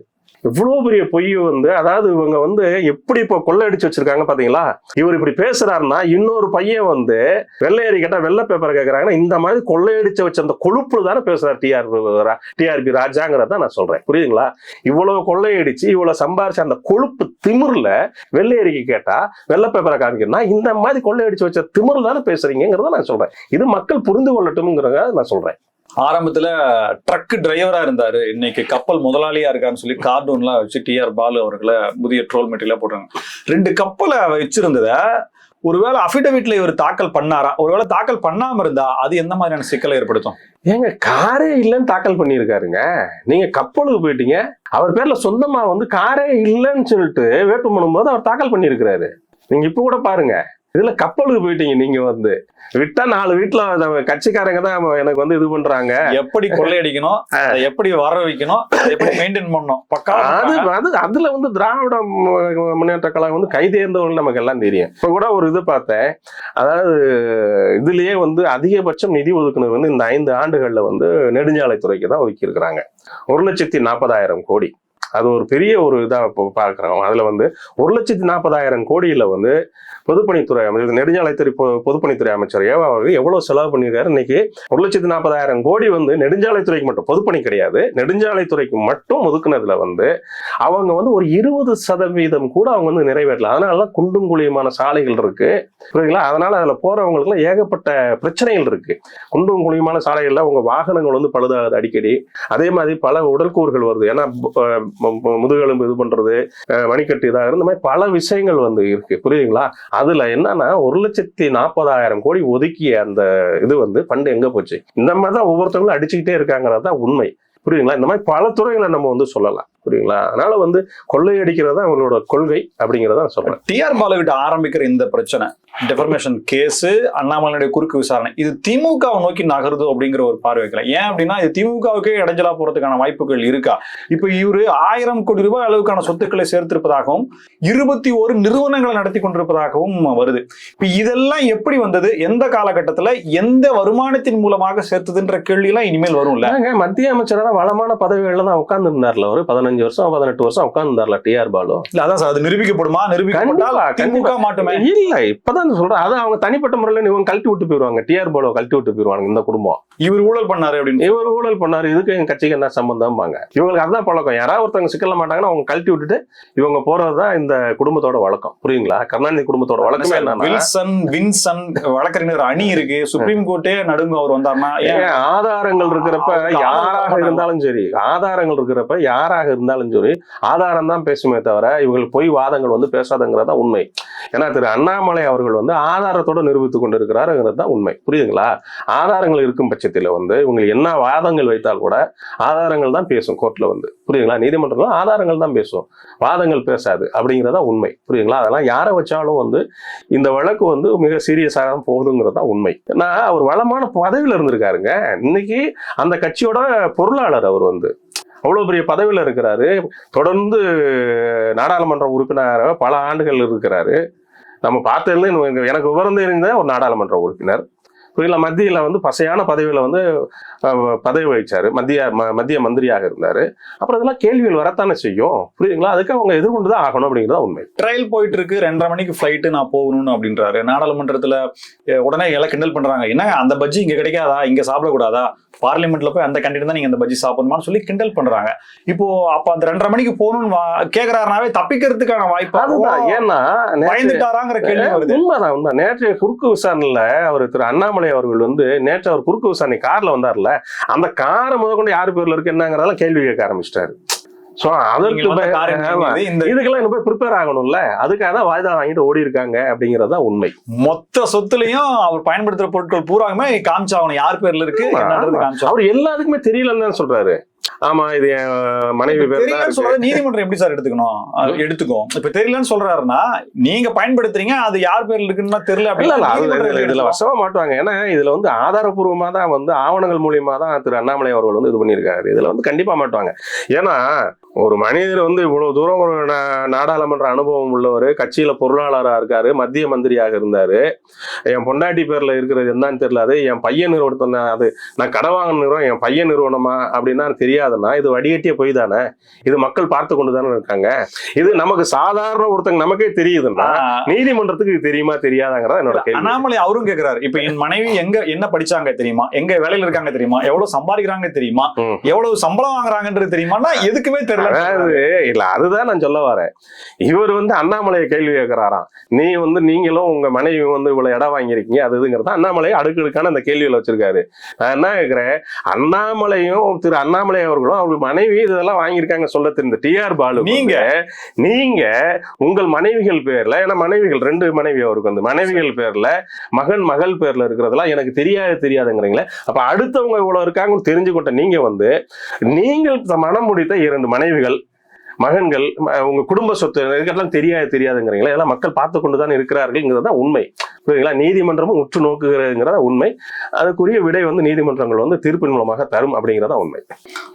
இவ்வளவு பெரிய பொய் வந்து அதாவது இவங்க வந்து எப்படி இப்போ கொள்ளையடிச்சு வச்சிருக்காங்க பாத்தீங்களா? இவர் இப்படி பேசுறாருன்னா இன்னொரு பையன் வந்து வெள்ளையரி கேட்டா வெள்ளை பேப்பர் கேக்குறாங்கன்னா இந்த மாதிரி கொள்ளையடிச்சு வச்ச அந்த கொழுப்பு தானே பேசுறாரு டிஆர் டிஆர்பி ராஜாங்கிறத நான் சொல்றேன். புரியுதுங்களா? இவ்வளவு கொள்ளையடிச்சு இவ்வளவு சம்பாரிச்ச அந்த கொழுப்பு திமிர்ல வெள்ளையரிக்கு கேட்டா வெள்ளை பேப்பரை காமிக்கணும்னா இந்த மாதிரி கொள்ளையடிச்சு வச்ச திமிர் தானே பேசுறீங்கிறத நான் சொல்றேன். இது மக்கள் புரிந்து கொள்ளட்டும்ங்கிறத நான் சொல்றேன். ஆரம்பத்துல ட்ரக் டிரைவரா இருந்தாரு. இன்னைக்கு கப்பல் முதலாளியா இருக்காருன்னு சொல்லி கார்டூன்லாம் வச்சு டிஆர் பாலு அவர்களை புதிய ட்ரோல் மெட்டீரியலா போட்டாங்க ரெண்டு கப்பலை வச்சிருந்தத ஒருவேளை அபிடவிட்ல இவர் தாக்கல் பண்ணாரா? ஒருவேளை தாக்கல் பண்ணாம இருந்தா அது எந்த மாதிரியான சிக்கலை ஏற்படுத்தும்? ஏங்க காரே இல்லைன்னு தாக்கல் பண்ணியிருக்காருங்க. நீங்க கப்பலுக்கு போயிட்டீங்க. அவர் பேர்ல சொந்தமா வந்து காரே இல்லைன்னு சொல்லிட்டு வேட்பு பண்ணும்போது அவர் தாக்கல் பண்ணியிருக்கிறாரு. நீங்க இப்ப கூட பாருங்க. இதுல கப்பலுக்கு போயிட்டீங்க நீங்க வந்து. விட்டா நாலு வீட்டுல கட்சிக்காரங்க தான் எனக்கு வந்து இது பண்றாங்க. எப்படி கொள்ளையடிக்கணும் எப்படி வர வைக்கணும் எப்படி மெயின்டைன் பண்ணணும்? பக்கா அது அது அதுல வந்து திராவிட முன்னேற்ற கழகம் வந்து கைதேர்ந்தவர்கள் நமக்கு எல்லாம் தெரியும். இப்ப கூட ஒரு இது பார்த்தேன். அதாவது இதுலயே வந்து அதிகபட்சம் நிதி ஒதுக்குனது வந்து இந்த ஐந்து ஆண்டுகள்ல வந்து நெடுஞ்சாலைத்துறைக்கு தான் ஒதுக்கி இருக்கிறாங்க ஒரு லட்சத்தி நாற்பதாயிரம் கோடி. அது ஒரு பெரிய ஒரு இதாக இப்போ பார்க்குறோம் அதில் வந்து ஒரு லட்சத்தி நாற்பதாயிரம் கோடியில் வந்து பொதுப்பணித்துறை அமைச்சர் நெடுஞ்சாலைத்துறை பொ- பொதுப்பணித்துறை அமைச்சர் ஏவா அவர்கள் எவ்வளோ செலவு பண்ணியிருக்காரு? இன்னைக்கு ஒரு லட்சத்தி நாற்பதாயிரம் கோடி வந்து நெடுஞ்சாலைத்துறைக்கு மட்டும் பொதுப்பணி கிடையாது. நெடுஞ்சாலைத்துறைக்கு மட்டும் ஒதுக்குனதுல வந்து அவங்க வந்து ஒரு இருபது சதவீதம் கூட அவங்க வந்து நிறைவேற்றல அதனால குண்டும் குழியுமான சாலைகள் இருக்கு. புரியுதுங்களா? அதனால அதில் போறவங்களுக்குலாம் ஏகப்பட்ட பிரச்சனைகள் இருக்கு. குண்டும் குழியுமான சாலைகள்ல உங்க வாகனங்கள் வந்து பழுதாகுது அடிக்கடி. அதே மாதிரி பல உடல் கூறுகள் வருது. ஏன்னா முதுகெலும்பு இது பண்றது மணிக்கட்டு இதாக இந்த மாதிரி பல விஷயங்கள் வந்து இருக்கு. புரியுதுங்களா? அதுல என்னன்னா ஒரு லட்சத்தி நாற்பதாயிரம் கோடி ஒதுக்கிய அந்த இது வந்து பண்டு எங்க போச்சு? இந்த மாதிரி தான் ஒவ்வொருத்தவங்களும் அடிச்சுக்கிட்டே இருக்காங்கிறது தான் உண்மை. புரியுதுங்களா? இந்த மாதிரி பல துறைகளை நம்ம வந்து சொல்லலாம். புரியுங்களா அதனால வந்து கொள்ளையடிக்கிறது தான் அவங்களோட கொள்கை அப்படிங்கிறத நான் சொல்றேன் டிஆர் மாலை விட்டு ஆரம்பிக்கிற இந்த பிரச்சனை டெஃபர்மேஷன் கேஸ் அண்ணாமலையுடைய குறுக்கு விசாரணை. இது திமுகவை நோக்கி நகருது அப்படிங்கிற ஒரு பார்வை ஏன் அப்படின்னா இது திமுகவுக்கே இடைஞ்சலா போறதுக்கான வாய்ப்புகள் இருக்கா? இப்ப இவரு ஆயிரம் கோடி ரூபாய் அளவுக்கான சொத்துக்களை சேர்த்திருப்பதாகவும் இருபத்தி ஒரு நிறுவனங்களை நடத்தி கொண்டிருப்பதாகவும் வருது. இப்ப இதெல்லாம் எப்படி வந்தது? எந்த காலகட்டத்துல? எந்த வருமானத்தின் மூலமாக சேர்த்ததுன்ற கேள்வி எல்லாம் இனிமேல் வரும்ல. ஏங்க, மத்திய அமைச்சரான வளமான பதவிகள்ல தான் உட்கார்ந்து இருந்தார்ல ஒரு பதினஞ்சு வருஷம் பதினெட்டு வருஷம் உட்கார்ந்து இருந்தார்ல டிஆர் பாலு. இல்ல அதான் சார் அது நிரூபிக்கப்படுமா? நிரூபிக்கப்பட்டால் திமுக. மாட்டுமே. இல்ல இப்பதான் சொல்றேன். அது அவங்க தனிப்பட்ட முறையில இவங்க கழட்டி விட்டு போயிருவாங்க டிஆர் பாலோ கழட்டி விட்டு போயிருவாங்க இந்த குடும்பம். இவர் ஊழல் பண்ணாரு அப்படின்னு இவர் ஊழல் பண்ணாரு. இதுக்கு எங்க கட்சிக்கு என்ன சம்பந்தம்பாங்க? இவங்களுக்கு அதான் பழக்கம். யாராவது ஒருத்தவங்க சிக்கல மாட்டாங்கன்னா அவங்க கழட்டி விட்டுட்டு இவங்க போறதுதான் இந்த குடும்பத்தோட வழக்கம். புரியுங்களா? கருணாநிதி குடும்பத்தோட வழக்கமே வில்சன் வின்சன் வழக்கறிஞர் அணி இருக்கு. சுப்ரீம் கோர்ட்டே நடுங்க அவர் ஏன்? ஆதாரங்கள் இருக்கிறப்ப யாராக இருந்தாலும் சரி ஆதாரங்கள் இருக்கிறப்ப யாராக இருந்தாலும் சரி ஆதாரம் தான் பேசுமே தவிர இவங்களுக்கு பொய் வாதங்கள் வந்து பேசாதங்கிறது உண்மை. ஏன்னா திரு அண்ணாமலை அவர்கள் வந்து ஆதாரத்தோட நிரூபித்துக் கொண்டிருக்கிறாருங்கிறது தான் உண்மை. புரியுதுங்களா? ஆதாரங்கள் இருக்கும் பட்சத்தில் வந்து இவங்களுக்கு என்ன வாதங்கள் வைத்தால் கூட ஆதாரங்கள் தான் பேசும் கோர்ட்டில் வந்து. புரியுதுங்களா? நீதிமன்றத்தில் ஆதாரங்கள் தான் பேசும். வாதங்கள் பேசாது அப்படிங்கிறதா உண்மை. புரியுதுங்களா? அதெல்லாம் யாரை வச்சாலும் வந்து இந்த வழக்கு வந்து மிக சீரியஸாக தான் போகுதுங்கிறது தான் உண்மை. நான் அவர் வளமான பதவியில் இருந்திருக்காருங்க. இன்னைக்கு அந்த கட்சியோட பொருளாளர் அவர் வந்து. அவ்வளோ பெரிய பதவியில் இருக்கிறாரு. தொடர்ந்து நாடாளுமன்ற உறுப்பினராக பல ஆண்டுகள் இருக்கிறாரு. நம்ம பார்த்ததுல எனக்கு- எனக்கு விவரம் தெரிந்த ஒரு நாடாளுமன்ற உறுப்பினர். புரியல மத்தியில் வந்து பசையான பதவியில் வந்து பதவி வகிச்சார். மத்திய ம- மத்திய மந்திரியாக இருந்தார். அப்புறம் இதெல்லாம் கேள்விகள் வரத்தானே செய்யும். புரியுதுங்களா? அதுக்கு அவங்க எதிர்கொண்டு தான் ஆகணும் அப்படிங்கிறதா உண்மை. ட்ரையல் போயிட்டு இருக்கு ரெண்டரை மணிக்கு ஃப்ளைட்டு நான் போகணும்னு அப்படின்றாரு. நாடாளுமன்றத்தில் உடனே எல்லாம் கிண்டல் பண்ணுறாங்க என்ன? அந்த பஜ்ஜி இங்கே கிடைக்காதா? இங்கே சாப்பிடக்கூடாதா? பார்லிமெண்ட்ல போய் அந்த கேண்டிடேட் தான் நீங்க அந்த பஜ்ஜி சாப்பிடணுமான்னு சொல்லி கிண்டல் பண்றாங்க. இப்போ அப்ப அந்த ரெண்டரை மணிக்கு போகணும்னு வா- கேக்குறாருனாவே தப்பிக்கிறதுக்கான வாய்ப்பு அதுதான் ஏன்னா பயந்துட்டாராங்கிற கேள்வி வருது. உண்மைதான் உண்மை நேற்று குறுக்கு விசாரணையில அவர் திரு அண்ணாமலை அவர்கள் வந்து நேற்று அவர் குறுக்கு விசாரணை கார்ல வந்தார்ல. அந்த காரை முத கொண்டு யாரு பேர்ல இருக்கு என்னங்கிறதெல்லாம் கேள்வி கேட்க ஆரம்பிச்சிட்டாரு. சோ அதற்கு இதுக்கெல்லாம் இன்னும் போய் ப்ரிப்பேர் ஆகணும்ல. அதுக்காக தான் வாய்தா வாங்கிட்டு ஓடி இருக்காங்க அப்படிங்கறது உண்மை. மொத்த சொத்துலயும் அவர் பயன்படுத்துற பொருட்கள் பூராமே காமிச்சாகணும். யார் பேர்ல இருக்கு? அவர் எல்லாத்துக்குமே தெரியலன்னு சொல்றாரு. ஆமா இது மனைவி. சொல்றது நீதிமன்றம் எப்படி சார் எடுத்துக்கணும்? எடுத்துக்கும் இப்ப தெரியலன்னு சொல்றாருன்னா நீங்க பயன்படுத்துறீங்க அது யார் பேர்ல இருக்குன்னு தெரியல அப்படின்னா இதுல-. வசமா மாட்டுவாங்க. ஏன்னா இதுல வந்து ஆதாரபூர்வமா தான் வந்து ஆவணங்கள் மூலியமா தான் திரு அண்ணாமலை அவர்கள் வந்து இது பண்ணியிருக்காரு. இதுல வந்து கண்டிப்பா மாட்டுவாங்க. ஏன்னா ஒரு மனிதர் வந்து இவ்வளவு தூரம் ஒரு நாடாளுமன்ற அனுபவம் உள்ளவர் கட்சியில பொருளாளரா இருக்காரு மத்திய மந்திரியாக இருந்தாரு. என் பொண்டாட்டி பேர்ல இருக்கிறது என்னன்னு தெரியல. அது என் பையன் நிறுவனத்தை அது நான் கடை வாங்கின நிறுவனம் என் பையன் நிறுவனமா அப்படின்னா தெரியாதுன்னா இது வடிகட்டிய பொய் தானே. இது மக்கள் பார்த்து கொண்டு தானே இருக்காங்க. இது நமக்கு சாதாரண ஒருத்தங்க நமக்கே தெரியுதுன்னா நீதிமன்றத்துக்கு இது தெரியுமா தெரியாதாங்கிறதா என்னோட கேள்வி. அண்ணாமலை அவரும் கேக்குறாரு. இப்ப என் மனைவி எங்க என்ன படிச்சாங்க தெரியுமா? எங்க வேலையில இருக்காங்க தெரியுமா? எவ்வளவு சம்பாதிக்கிறாங்க தெரியுமா. எவ்வளவு சம்பளம் வாங்குறாங்கன்றது தெரியுமான்னா எதுக்குமே தெரியல. அதாவது இல்ல அதுதான் நான் சொல்ல வரேன். இவர் வந்து அண்ணாமலையை கேள்வி கேட்கிறாராம். நீ வந்து நீங்களும் உங்க மனைவி வந்து இவ்வளவு இடம் வாங்கியிருக்கீங்க அது இதுங்கிறத அண்ணாமலை அடுக்கடுக்கான அந்த கேள்வியில வச்சிருக்காரு. நான் என்ன கேட்கிறேன் அண்ணாமலையும் திரு அண்ணாமலை அவர்களும் அவங்க மனைவி இதெல்லாம் வாங்கியிருக்காங்க சொல்ல தெரிந்த டிஆர் பாலு நீங்க. நீங்க உங்கள் மனைவிகள் பேர்ல ஏன்னா மனைவிகள் ரெண்டு மனைவி அவருக்கு வந்து மனைவிகள் பேர்ல மகன் மகள் பேர்ல இருக்கிறதெல்லாம் எனக்கு தெரியாது தெரியாதுங்கிறீங்களே அப்ப அடுத்தவங்க இவ்வளவு இருக்காங்கன்னு தெரிஞ்சுக்கிட்ட நீங்க வந்து நீங்கள் மனம் முடித்த இரண்டு மனைவிகள் மகன்கள் உங்க குடும்ப சொத்து இதெல்லாம் தெரியாது தெரியாதுங்கிறீங்களா? இதெல்லாம் மக்கள் பார்த்து கொண்டு தான் இருக்கிறார்கள்ங்கிறது தான் உண்மை. புரியுதுங்களா? நீதிமன்றமும் உற்று நோக்குகிறதுங்கிறத உண்மை. அதுக்குரிய விடை வந்து நீதிமன்றங்கள் வந்து தீர்ப்பின் மூலமாக தரும் அப்படிங்கிறதா உண்மை.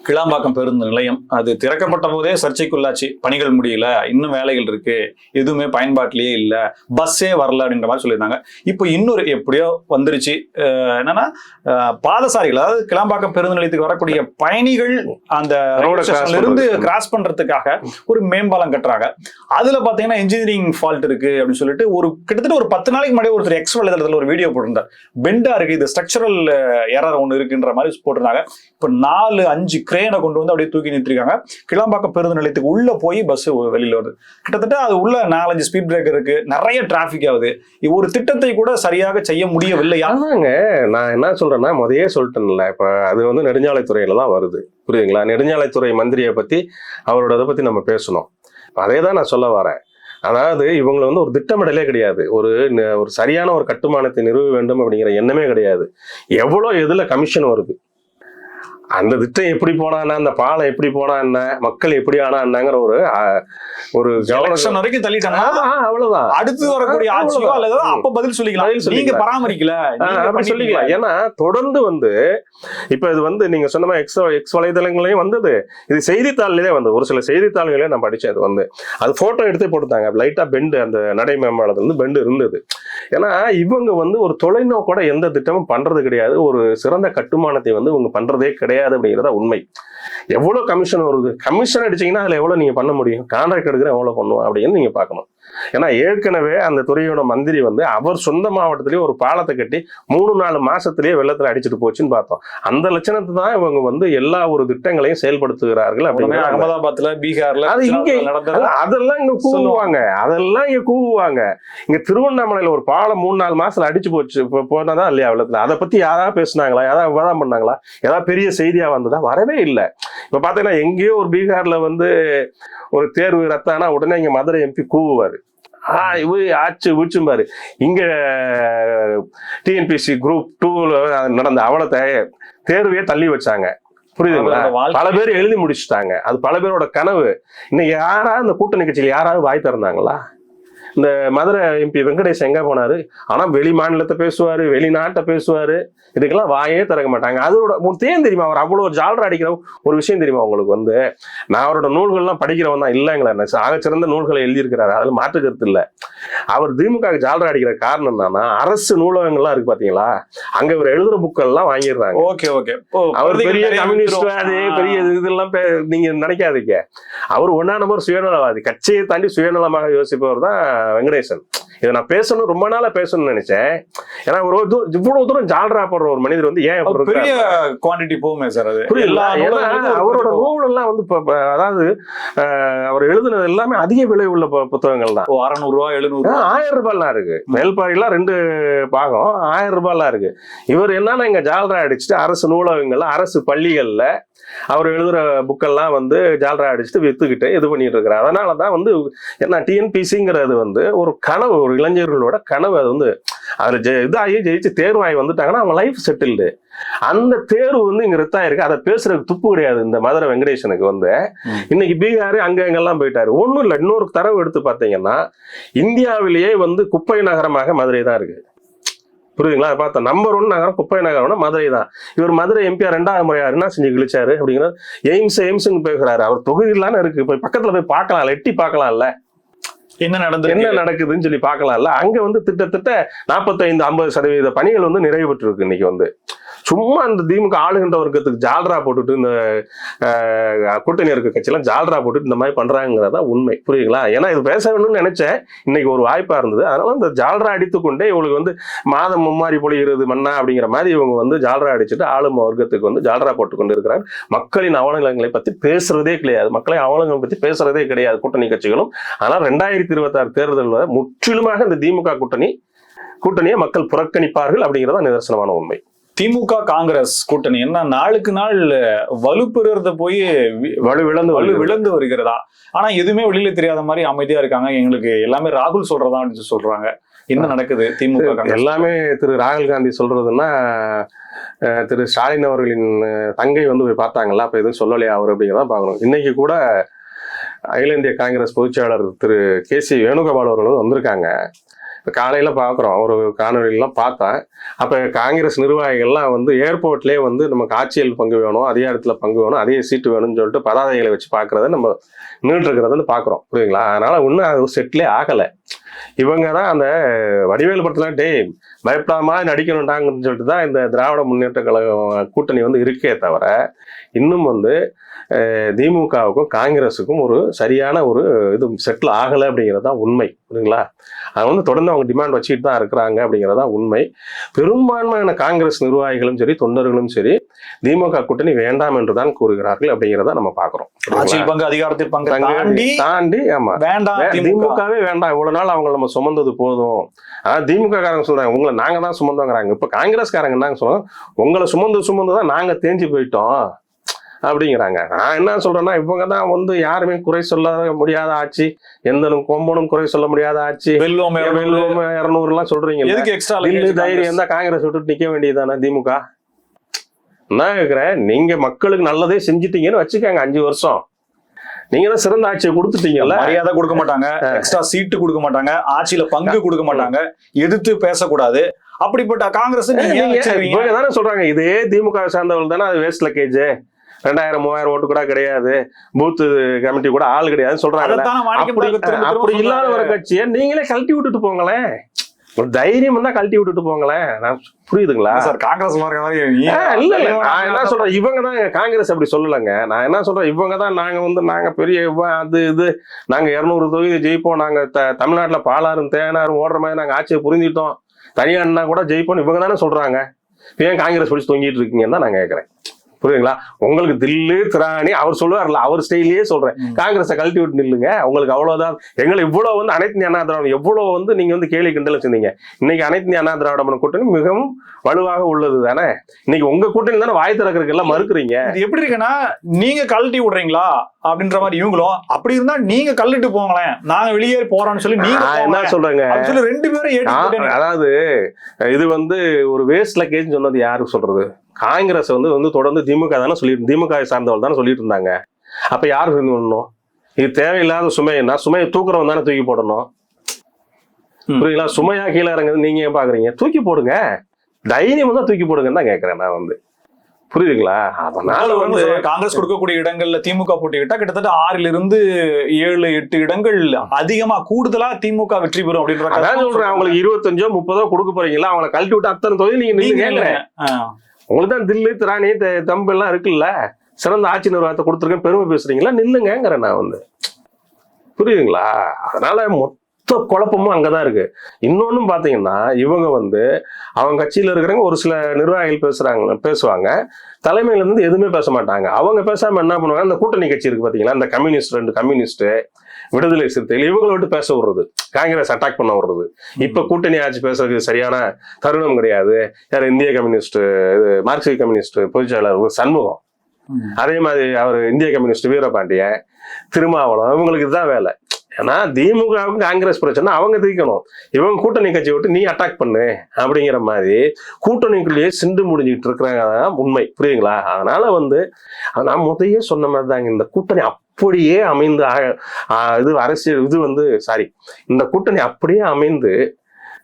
கிளாம்பாக்கம் பேருந்து நிலையம் அது திறக்கப்பட்ட போதே சர்ச்சைக்குள்ளாச்சு. பணிகள் முடியல இன்னும் வேலைகள் இருக்கு. எதுவுமே பயன்பாட்டிலேயே இல்ல. பஸ்ஸே வரல அப்படின்ற மாதிரி சொல்லியிருந்தாங்க. இப்போ இன்னொரு எப்படியோ வந்துருச்சு. என்னன்னா பாதசாரிகள் அதாவது கிளாம்பாக்கம் பேருந்து நிலையத்துக்கு வரக்கூடிய பயணிகள் அந்த ஸ்டேஷன்ல இருந்து. கிராஸ் பண்றதுக்காக ஒரு மேம்பாலம் கட்டுறாங்க. அதுல பாத்தீங்கன்னா இன்ஜினியரிங் ஃபால்ட் இருக்கு அப்படின்னு சொல்லிட்டு ஒரு கிட்டத்தட்ட ஒரு பத்து நாளைக்கு முன்னாடி ஒருத்தர் எக்ஸ் வலைதளத்தில் ஒரு வீடியோ போட்டிருந்தார். பெண்டா இருக்கு இது ஸ்ட்ரக்சரல் எரர் ஒன்று இருக்குன்ற மாதிரி போட்டிருந்தாங்க. இப்போ நாலு அஞ்சு கிரேனை கொண்டு வந்து அப்படியே தூக்கி நிறுத்திருக்காங்க. கிளாம்பாக்கம் பேருந்து நிலையத்துக்கு உள்ள போய் பஸ் வெளியில் வருது. கிட்டத்தட்ட அது உள்ள நாலஞ்சு ஸ்பீட் பிரேக்கர் இருக்கு. நிறைய டிராபிக் ஆகுது. ஒரு திட்டத்தை கூட சரியாக செய்ய முடியவில்லையா? அதாங்க நான் என்ன சொல்றேன்னா முதையே சொல்லிட்டேன்ல இப்போ அது வந்து நெடுஞ்சாலைத்துறையில தான் வருது. புரியுதுங்களா? நெடுஞ்சாலைத்துறை மந்திரியை பற்றி அவரோட இதை பற்றி நம்ம பேசணும். அதே தான் நான் சொல்ல வரேன். அதாவது இவங்களை வந்து ஒரு திட்டமிடலே கிடையாது. ஒரு ந- ஒரு சரியான ஒரு கட்டுமானத்தை நிறுவ வேண்டும் அப்படிங்கிற எண்ணமே கிடையாது. எவ்வளோ எதில் கமிஷன் வருது? அந்த திட்டம் எப்படி போனா என்ன? அந்த பாலம் எப்படி போனா என்ன? மக்கள் எப்படி ஆனா என்னங்கிற ஒரு ஒரு எலெக்ஷன் வரைக்கும் தள்ளிட்டாங்க அவ்வளவுதான். அடுத்து வரக்கூடிய ஆட்சியோ அல்லது. அப்ப பதில் சொல்லிக்கலாம். நீங்க பராமரிக்கல. சொல்லிக்கலாம். ஏன்னா தொடர்ந்து வந்து இப்ப இது வந்து நீங்க சொன்ன மாதிரி எக்ஸ் எக்ஸ் வலைதளங்களையும் வந்தது. இது செய்தித்தாள்லயே வந்து ஒரு சில செய்தித்தாள்களே நான் படிச்சேன் அது வந்து. அது போட்டோ எடுத்தே போட்டுட்டாங்க. லைட்டா பெண்டு அந்த நடை மேம்பாலத்துல இருந்து பெண்டு இருந்தது. ஏன்னா இவங்க வந்து ஒரு தொலைநோக்கோட எந்த திட்டமும் பண்றது கிடையாது. ஒரு சிறந்த கட்டுமானத்தை வந்து இவங்க பண்றதே கிடையாது. அப்படிங்கிறதா உண்மை. எவ்வளவு கமிஷன் வருது? கமிஷன் அடிச்சீங்கன்னா அதுல எவ்வளவு நீங்க பண்ண முடியும்? கான்ட்ராக்ட் எடுக்கிற எவ்வளவு பண்ணுவோம் அப்படின்னு நீங்க பார்க்கணும். ஏன்னா ஏற்கனவே அந்த துறையோட மந்திரி வந்து அவர் சொந்த மாவட்டத்திலேயே ஒரு பாலத்தை கட்டி மூணு நாலு மாசத்திலேயே வெள்ளத்துல அடிச்சிட்டு போச்சுன்னு பார்த்தோம். அந்த லட்சணத்தை தான் இவங்க வந்து எல்லா ஒரு திட்டங்களையும் செயல்படுத்துகிறார்கள் அப்படிங்கிற அகமதாபாத்ல பீகார்ல அது இங்க அதெல்லாம் இங்க கூவுவாங்க. அதெல்லாம் இங்க கூவுவாங்க. இங்க திருவண்ணாமலையில ஒரு பாலம் மூணு நாலு மாசத்துல அடிச்சு போச்சு. இப்போ போனதா இல்லையா வெள்ளத்துல? அதை பத்தி யாராவது பேசுனாங்களா? யாராவது விவாதம் பண்ணாங்களா? ஏதாவது பெரிய செய்தியா வந்ததா? வரவே இல்லை. இப்ப பாத்தீங்கன்னா எங்கேயோ ஒரு பீகார்ல வந்து ஒரு தேர்வு ரத்தானா உடனே இங்க மதுரை எம்பி கூவுவாரு. ஆச்சு வீச்சும்பாரு இங்க டிஎன்பிசி குரூப் டூல நடந்த அவலத்தை தேர்வையே தள்ளி வச்சாங்க. புரியுதுங்களா? பல பேர் எழுதி முடிச்சுட்டாங்க. அது பல பேரோட கனவு. இன்னைக்கு யாராவது இந்த கூட்டணி கட்சியில் யாராவது வாய் திறந்தாங்களா? இந்த மதுரை எம்பி வெங்கடேஷ் எங்க போனாரு? ஆனா வெளி மாநிலத்தை பேசுவாரு வெளிநாட்டை பேசுவாரு. இதுக்கெல்லாம் வாயே திறக்க மாட்டாங்க. அதோட ஏன் தெரியுமா? அவர் அவ்வளவு ஜாலரா அடிக்கிற ஒரு விஷயம் தெரியுமா உங்களுக்கு வந்து? நான் அவரோட நூல்கள்லாம் படிக்கிறவன் தான். இல்லைங்களா ஆகச்சிறந்த நூல்களை எழுதியிருக்கிறாரு. அதுல மாற்று கருத்து இல்ல. அவர் திமுக ஜாலரா அடிக்கிற காரணம் என்னன்னா அரசு நூலகங்கள்லாம் இருக்கு பாத்தீங்களா? அங்க இவர் எழுதுற புக்கெல்லாம் வாங்கிடுறாங்க. Okay okay. அவர் பெரிய கம்யூனிஸ்ட்வாதி பெரிய இது- இதெல்லாம் பே- நீங்க நினைக்காதீங்க. அவர் ஒன்னா நம்பர் சுயநலவாதி. கட்சியை தாண்டி சுயநலமாக யோசிப்பவர் தான் வெங்கடேசன். இதை நான் பேசணும் ரொம்ப நாளா பேசணும்னு நினைச்சேன். ஏன்னா ஒரு இவ்வளவு தூரம் ஜால்ரா போடுற ஒரு மனிதர் வந்து ஏன்? பெரிய குவாண்டிட்டி போகுமே சார் அது. அவரோட நூல் எல்லாம் வந்து அதாவது அவர் எழுதுனது எல்லாமே அதிக விலை உள்ள புத்தகங்கள் தான் அறநூறு ரூபா எழுநூறு. ஆயிரம் ரூபாய்லாம் இருக்கு. மேல்பாடிலாம் ரெண்டு பாகம் ஆயிரம் ரூபாய்லாம் இருக்கு. இவர் என்னன்னா இங்க ஜால்ரா அடிச்சுட்டு அரசு நூலகங்கள்ல அரசு பள்ளிகள்ல அவர் எழுதுற புக்கெல்லாம் வந்து ஜால்ரா அடிச்சுட்டு வித்துக்கிட்டு இது பண்ணிட்டு இருக்கிறார். அதனால தான் வந்து என்ன டிஎன்பிசிங்கிறது வந்து ஒரு கனவு. ஒரு இளைஞர்களோட கனவு அது வந்து அதில் ஜெ இதாகி ஜெயிச்சு தேர்வாகி வந்துட்டாங்கன்னா அவங்க லைஃப் செட்டில்டு அந்த தேர்வு வந்து இங்க ரித்தாயிருக்கு அதை பேசுறதுக்கு துப்பு கிடையாது இந்த மதுரை வெங்கடேசனுக்கு வந்து. இன்னைக்கு பீகார் அங்க அங்கெல்லாம் போயிட்டாரு. ஒண்ணும் இல்லை இன்னொரு தரவு எடுத்து பார்த்தீங்கன்னா இந்தியாவிலேயே வந்து குப்பை நகரமாக மதுரை தான் இருக்கு. புரியுதுங்களா? பார்த்தா நம்பர் ஒன் நகரம் குப்பை நகரம்னா மதுரை தான். இவர் மதுரை எம்பியா ரெண்டாவது முறையா என்ன செஞ்சு கிழிச்சாரு அப்படிங்கிறது எய்ம்ஸ் எய்ம்ஸ்னு பேசுறாரு. அவர் தொகுதியிலான இருக்கு. போய் பக்கத்துல போய் பார்க்கலாம். எட்டி பார்க்கலாம்ல. என்ன நடந்தது என்ன நடக்குதுன்னு சொல்லி பார்க்கலாம்ல. அங்க வந்து திட்டத்தட்ட நாற்பத்தைந்து ஐம்பது சதவீத பணிகள் வந்து நிறைவு பெற்றிருக்கு இன்னைக்கு வந்து. சும்மா இந்த திமுக ஆளுகின்ற வர்க்கத்துக்கு ஜால்ரா போட்டுட்டு இந்த கூட்டணி இருக்க கட்சியெல்லாம் ஜால்ரா போட்டுட்டு இந்த மாதிரி பண்றாங்கிறதா உண்மை. புரியுங்களா ஏன்னா இது பேச வேணும்னு நினைச்சேன். இன்னைக்கு ஒரு வாய்ப்பா இருந்தது. அதனால இந்த ஜால்ரா அடித்துக்கொண்டே இவங்களுக்கு வந்து மாதம் மும்மாரி பொழிகிறது மன்னா அப்படிங்கிற மாதிரி இவங்க வந்து ஜால்ரா அடிச்சுட்டு ஆளும் வர்க்கத்துக்கு வந்து ஜால்ரா போட்டு கொண்டு இருக்கிறார் மக்களின் அவலங்களை பத்தி பேசுறதே கிடையாது. மக்களை அவலங்களை பத்தி பேசுறதே கிடையாது கூட்டணி கட்சிகளும். ஆனால் ரெண்டாயிரத்தி இருபத்தாறு தேர்தலில் முற்றிலுமாக இந்த திமுக கூட்டணி கூட்டணியை மக்கள் புறக்கணிப்பார்கள் அப்படிங்கிறதா நிதர்சனமான உண்மை. திமுக காங்கிரஸ் கூட்டணி. என்ன நாளுக்கு நாள் வலுப்பெறுறத போய் வி- வலு. விழுந்து வருகிறதா. ஆனா எதுவுமே வெளியில தெரியாத மாதிரி அமைதியா இருக்காங்க. எங்களுக்கு எல்லாமே ராகுல் சொல்றதா அப்படின்னு சொல்றாங்க. என்ன நடக்குது திமுக காங்கிரஸ்? எல்லாமே திரு ராகுல் காந்தி சொல்றதுன்னா திரு ஸ்டாலின் அவர்களின் தங்கை வந்து போய் பார்த்தாங்களா? அப்ப எதுவும் சொல்லலையா அவர் அப்படிங்கிறத பார்க்கணும். இன்னைக்கு கூட அகில இந்திய காங்கிரஸ் பொதுச்செயலாளர் திரு கே சி வேணுகோபால் அவர்கள் வந்து வந்திருக்காங்க. காலையில் பார்க்குறோம் ஒரு காணொலியெல்லாம் பார்த்தேன். அப்போ காங்கிரஸ் நிர்வாகிகள்லாம் வந்து ஏர்போர்ட்லேயே வந்து நமக்கு ஆட்சியில் பங்கு வேணும் அதிகாரத்துல பங்கு வேணும் அதே சீட்டு வேணும்னு சொல்லிட்டு பதாதைகளை வச்சு பார்க்குறத நம்ம நின்றுட்டுருக்கிறதுன்னு பார்க்குறோம் புரியுங்களா அதனால் இன்னும் அது செட்டிலே ஆகலை. இவங்க தான் அந்த வடிவேல் படத்துல டேய் பயப்படாம நடிக்கணும்டாங்கன்னு சொல்லிட்டு தான் இந்த திராவிட முன்னேற்ற கழகம் கூட்டணி வந்து இருக்கே தவிர இன்னும் வந்து திமுகவுக்கும் காங்கிரஸுக்கும் ஒரு சரியான ஒரு இது செட்டில் ஆகலை அப்படிங்கிறது தான் உண்மை. புரியுங்களா அது வந்து தொடர்ந்து அவங்க டிமாண்ட் வச்சுட்டு தான் இருக்கிறாங்க அப்படிங்கிறது உண்மை. பெரும்பான்மையான காங்கிரஸ் நிர்வாகிகளும் சரி தொண்டர்களும் சரி திமுக கூட்டணி வேண்டாம் என்று தான் கூறுகிறார்கள் அப்படிங்கிறத நம்ம ஆட்சியில் பங்கு அதிகாரத்தில் பங்கு தாண்டி தாண்டி ஆமா. வேண்டாம் திமுகவே வேண்டாம். இவ்வளவு நாள் அவங்க நம்ம சுமந்தது போதும். ஆனா திமுக காரங்க சொல்றாங்க உங்களை நாங்க தான் சுமந்தோங்கிறாங்க. இப்ப காங்கிரஸ்காரங்க என்ன சொல்றாங்க? உங்களை சுமந்து சுமந்து தான் நாங்க தேஞ்சு போயிட்டோம். அப்படிங்கிறாங்க. நான் என்ன சொல்றேன்னா இவங்க தான் வந்து யாருமே குறை சொல்ல முடியாத ஆட்சி எந்த கொம்பனும் குறை சொல்ல முடியாத ஆட்சி வெல்வோம் இருநூறு. எல்லாம் சொல்றீங்க எதுக்கு எக்ஸ்ட்ரா தைரியம் தான் காங்கிரஸ் விட்டு நிக்க வேண்டியதுதானே திமுக? நான் கேக்குறேன் நீங்க மக்களுக்கு நல்லதே செஞ்சிட்டீங்கன்னு வச்சுக்கோங்க அஞ்சு வருஷம். நீங்க தான் சிறந்த ஆட்சியை கொடுத்துட்டீங்கல்ல. மரியாதை கொடுக்க மாட்டாங்க எக்ஸ்ட்ரா சீட்டு கொடுக்க மாட்டாங்க ஆட்சியில பங்கு கொடுக்க மாட்டாங்க எதிர்த்து பேசக்கூடாது. அப்படிப்பட்ட காங்கிரஸ் நீங்க தானே சொல்றாங்க இதே திமுக சார்ந்தவர்கள் தானே அது வேஸ்ட் லக்கேஜ் ரெண்டாயிரம் மூவாயிரம் ஓட்டு கூட கிடையாது. பூத் கமிட்டி கூட ஆள் கிடையாதுன்னு சொல்றாங்க அப்படி இல்லாத ஒரு. கட்சியை நீங்களே கழட்டி விட்டுட்டு போங்களேன். ஒரு தைரியம் இருந்தா கழட்டி விட்டுட்டு போங்களேன். நான் புரியுதுங்களா? சார் காங்கிரஸ் இல்ல இல்ல. நான் என்ன சொல்றேன்? இவங்க தான் காங்கிரஸ் அப்படி சொல்லலைங்க. நான் என்ன சொல்றேன்? இவங்க தான் நாங்க வந்து நாங்க பெரிய அது இது. நாங்க இருநூறு தொகுதி ஜெயிப்போம். நாங்க த- தமிழ்நாட்டுல பாலாறும் தேனாரும் ஓடுற மாதிரி நாங்க ஆட்சியை புரிஞ்சிட்டோம் தனியானா கூட ஜெயிப்போம் இவங்க தானே சொல்றாங்க. ஏன் காங்கிரஸ் பிடிச்சி தொங்கிட்டு இருக்கீங்கன்னு தான் நான் கேட்கறேன் புரியுதுங்களா? உங்களுக்கு தில்லு திராணி அவர் சொல்லுவார்ல அவர் ஸ்டைல்லயே சொல்றேன். காங்கிரஸை கழட்டி விட்டு நில்லுங்க. உங்களுக்கு அவ்வளவுதான். எங்களை இவ்வளவு வந்து அனைத்து அண்ணா திராவிடம் எவ்வளவு வந்து நீங்க வந்து கேலி கிண்டல் வச்சிருந்தீங்க. இன்னைக்கு அனைத்து இந்திய அண்ணா திராவிட கூட்டணி மிகவும் வலுவாக உள்ளது தானே? இன்னைக்கு உங்க கூட்டணி தானே வாய் திறக்கிறதுக்கு எல்லாம் மறுக்கிறீங்க? எப்படி இருக்குன்னா நீங்க கழட்டி விடுறீங்களா? அப்படின்ற மாதிரி இவங்களும் அப்படி இருந்தா நீங்க கழட்டு போங்களேன். நாங்க வெளியே போறோம்னு சொல்லி நீங்க என்ன. சொல்றேங்க? ரெண்டு பேரும் அதாவது இது வந்து ஒரு வேஸ்ட் லக்கேஜ் சொன்னது யாரு சொல்றது? காங்கிரஸ் வந்து வந்து தொடர்ந்து திமுக தானே சொல்லிட்டு திமுக சார்ந்தவள் தானே சொல்லிட்டு இருந்தாங்க. அப்ப யாரு பண்ணணும் இது தேவையில்லாத சுமைன்னா சுமையை தூக்குறவன் தானே தூக்கி போடணும். புரியுங்களா சுமையா கீழே இறங்குது நீங்க ஏன் பாக்குறீங்க? தூக்கி போடுங்க. தைரியம் தான் தூக்கி போடுங்கன்னு தான் கேக்குறேன் நான் வந்து. புரியுதுங்களா? அதனால வந்து காங்கிரஸ் கொடுக்கக்கூடிய இடங்கள்ல திமுக போட்டிக்கிட்டா கிட்டத்தட்ட ஆறுல இருந்து ஏழு எட்டு இடங்கள் அதிகமா கூடுதலா திமுக வெற்றி பெறும் அப்படின்ற சொல்றேன். அவங்களுக்கு இருபத்தஞ்சோ முப்பதோ கொடுக்க போறீங்களா அவங்களை கழட்டி விட்டு அத்தனை தொகுதி நீங்க. ஆ. உங்களுக்கு தான் தில்லு திராணி தம்பு எல்லாம் இருக்குல்ல? சிறந்த ஆட்சி நிர்வாகத்தை கொடுத்துருக்கேன் பெருமை பேசுறீங்களா? நில்லுங்கிறேன் நான் வந்து. புரியுதுங்களா? அதனால மொத்த குழப்பமும் அங்கதான் இருக்கு. இன்னொன்னும் பாத்தீங்கன்னா இவங்க வந்து அவங்க கட்சியில இருக்கிறவங்க ஒரு சில நிர்வாகிகள் பேசுறாங்க பேசுவாங்க. தலைமையில இருந்து எதுவுமே பேச மாட்டாங்க. அவங்க பேசாம என்ன பண்ணுவாங்க? அந்த கூட்டணி கட்சி இருக்கு பாத்தீங்களா? இந்த கம்யூனிஸ்ட் ரெண்டு கம்யூனிஸ்ட் விடுதலை சிறுத்தைகள் இவங்களை விட்டு பேச விடுறது. காங்கிரஸ் அட்டாக் பண்ண விடுறது. இப்ப கூட்டணி ஆட்சி பேசுறதுக்கு சரியான தருணம் கிடையாது. யார் இந்திய கம்யூனிஸ்ட் இது மார்க்சிஸ்ட் கம்யூனிஸ்ட் பொதுச்செயலாளர் சண்முகம். அதே மாதிரி அவர் இந்திய கம்யூனிஸ்ட் வீரபாண்டியன் திருமாவளவன் இவங்களுக்கு இதுதான் வேலை. ஏன்னா திமுகவுக்கு காங்கிரஸ் பிரச்சனை அவங்க தீர்க்கணும் இவங்க கூட்டணி கட்சி விட்டு நீ அட்டாக் பண்ணு அப்படிங்கிற மாதிரி கூட்டணிக்குள்ளேயே சிண்டு முடிஞ்சுக்கிட்டு இருக்கிறாங்க உண்மை. புரியுதுங்களா? அதனால வந்து நான் முதையே சொன்ன மாதிரி தாங்க இந்த கூட்டணி அப்படியே அமைந்து இது அரசியல் இது வந்து சாரி இந்த கூட்டணி அப்படியே அமைந்து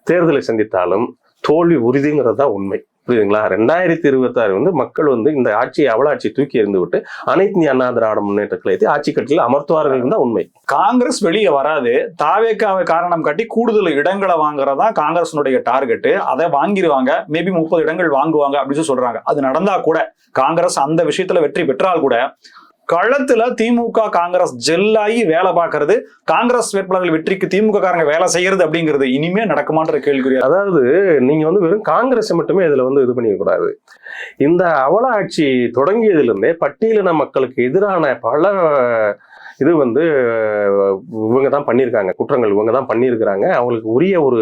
தேர்தலை சந்தித்தாலும் தோல்வி உறுதிங்கிறது தான் உண்மை. புரியுதுங்களா? ரெண்டாயிரத்தி இருபத்தாறு வந்து மக்கள் வந்து இந்த ஆட்சியை அவளாட்சி தூக்கி எறிந்து விட்டு அனைத்து இந்திய அண்ணா திராவிட முன்னேற்ற கழகத்தை ஆட்சி கட்சியில் அமர்த்துவார்கள் தான் உண்மை. காங்கிரஸ் வெளியே வராது. தாவேக்காவை காரணம் காட்டி கூடுதல் இடங்களை வாங்குறதா காங்கிரஸினுடைய டார்கெட் அதை வாங்கிடுவாங்க மேபி முப்பது இடங்கள் வாங்குவாங்க அப்படின்னு சொல்றாங்க. அது நடந்தா கூட காங்கிரஸ் அந்த விஷயத்துல வெற்றி பெற்றால் கூட களத்துல திமுக காங்கிரஸ் ஜெல்லாகி வேலை பார்க்கறது காங்கிரஸ் வேட்பாளர்கள் வெற்றிக்கு திமுக காரங்க வேலை செய்யறது அப்படிங்கிறது இனிமே நடக்குமான்ற கேள்வி அதாவது நீங்க வந்து வெறும் காங்கிரஸ் மட்டுமே இதுல வந்து இது பண்ணிக்க கூடாது இந்த அவல ஆட்சி தொடங்கியதுலேருந்தே பட்டியலின மக்களுக்கு எதிரான பல இது வந்து இவங்க தான் பண்ணியிருக்காங்க குற்றங்கள் இவங்க தான் பண்ணியிருக்கிறாங்க. அவங்களுக்கு உரிய ஒரு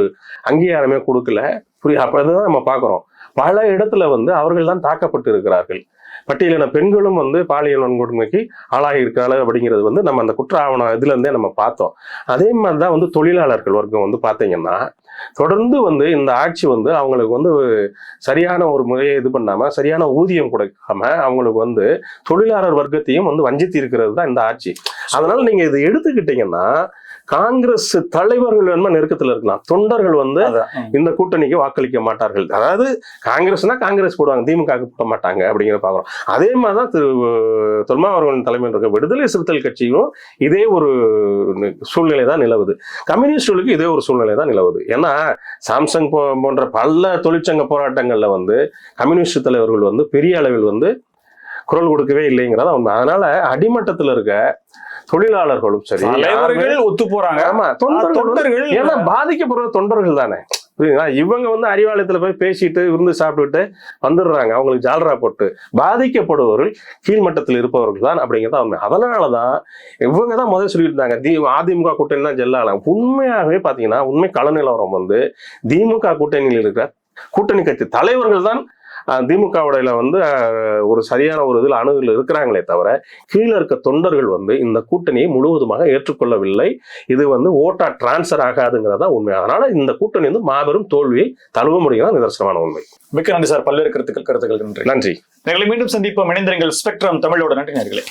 அங்கீகாரமே கொடுக்கல. புரிய அப்ப தான் நம்ம பார்க்குறோம். பல இடத்துல வந்து அவர்கள் தான் தாக்கப்பட்டு இருக்கிறார்கள் பட்டியலின பெண்களும் வந்து பாலியல் வன்கொடுமைக்கு ஆளாகி இருக்காங்க அப்படிங்கிறது வந்து நம்ம அந்த குற்ற ஆவணம் இதுலேருந்தே நம்ம பார்த்தோம். அதே மாதிரி தான் வந்து தொழிலாளர்கள் வர்க்கம் வந்து பார்த்தீங்கன்னா தொடர்ந்து வந்து இந்த ஆட்சி வந்து அவங்களுக்கு வந்து சரியான ஒரு முறையை இது பண்ணாமல் சரியான ஊதியம் கொடுக்காம அவங்களுக்கு வந்து தொழிலாளர் வர்க்கத்தையும் வந்து வஞ்சித்து இருக்கிறது தான் இந்த ஆட்சி. அதனால நீங்கள் இதை எடுத்துக்கிட்டீங்கன்னா காங்கிரஸ் தலைவர்கள் வேணுமா நெருக்கத்துல இருக்கலாம். தொண்டர்கள் வந்து. இந்த கூட்டணிக்கு வாக்களிக்க மாட்டார்கள். அதாவது காங்கிரஸ்னா காங்கிரஸ் போடுவாங்க திமுக போட மாட்டாங்க அப்படிங்கிற பாக்குறோம் அதே மாதிரிதான் திரு தொல்மாவர்கள் தலைமையில் இருக்க விடுதலை சிறுத்தைகள் கட்சியும் இதே ஒரு சூழ்நிலை தான் நிலவுது. கம்யூனிஸ்டுகளுக்கு இதே ஒரு சூழ்நிலை தான் நிலவுது. ஏன்னா சாம்சங் போ- போன்ற பல தொழிற்சங்க போராட்டங்கள்ல வந்து கம்யூனிஸ்ட் தலைவர்கள் வந்து பெரிய அளவில் வந்து குரல் கொடுக்கவே இல்லைங்கிறத உண்மை. அதனால அடிமட்டத்துல இருக்க தொழிலாளர்களும் சரி ஒத்து போறாங்க. ஆமா தொண்டர்கள். ஏன்னா பாதிக்கப்படுற தொண்டர்கள் தானே. புரியுதுங்களா? இவங்க வந்து அறிவாலயத்துல போய் பேசிட்டு விருந்து சாப்பிட்டுட்டு வந்துடுறாங்க. அவங்களுக்கு ஜாலரா போட்டு. பாதிக்கப்படுபவர்கள் கீழ்மட்டத்தில் இருப்பவர்கள் தான் அப்படிங்கிறத உண்மை. அதனாலதான் இவங்க தான் முதல்ல சொல்லிட்டு இருந்தாங்க தி அதிமுக கூட்டணி தான் ஜெல்லாலாம் உண்மையாகவே பாத்தீங்கன்னா உண்மை கள நிலவரம் வந்து திமுக கூட்டணியில் இருக்கிற கூட்டணி கட்சி தலைவர்கள் தான் திமுகவுடையில வந்து ஒரு சரியான ஒரு இதில் அணுகில் இருக்கிறாங்களே தவிர கீழே இருக்க தொண்டர்கள் வந்து இந்த கூட்டணியை முழுவதுமாக ஏற்றுக்கொள்ளவில்லை. இது வந்து ஓட்டா டிரான்ஸ்ஃபர் ஆகாதுங்கிறதா உண்மை. அதனால இந்த கூட்டணி வந்து மாபெரும் தோல்வியை தழுவ முடியும் நிதர்சனமான உண்மை. மிக்க நன்றி சார். பல்வேறு கருத்துக்கள் கருத்துக்கள் நன்றி. நன்றி. எங்களை மீண்டும் சந்திப்போம். இணைந்திருங்கள். ஸ்பெக்ட்ரம் தமிழோட நன்றி நேர்களே.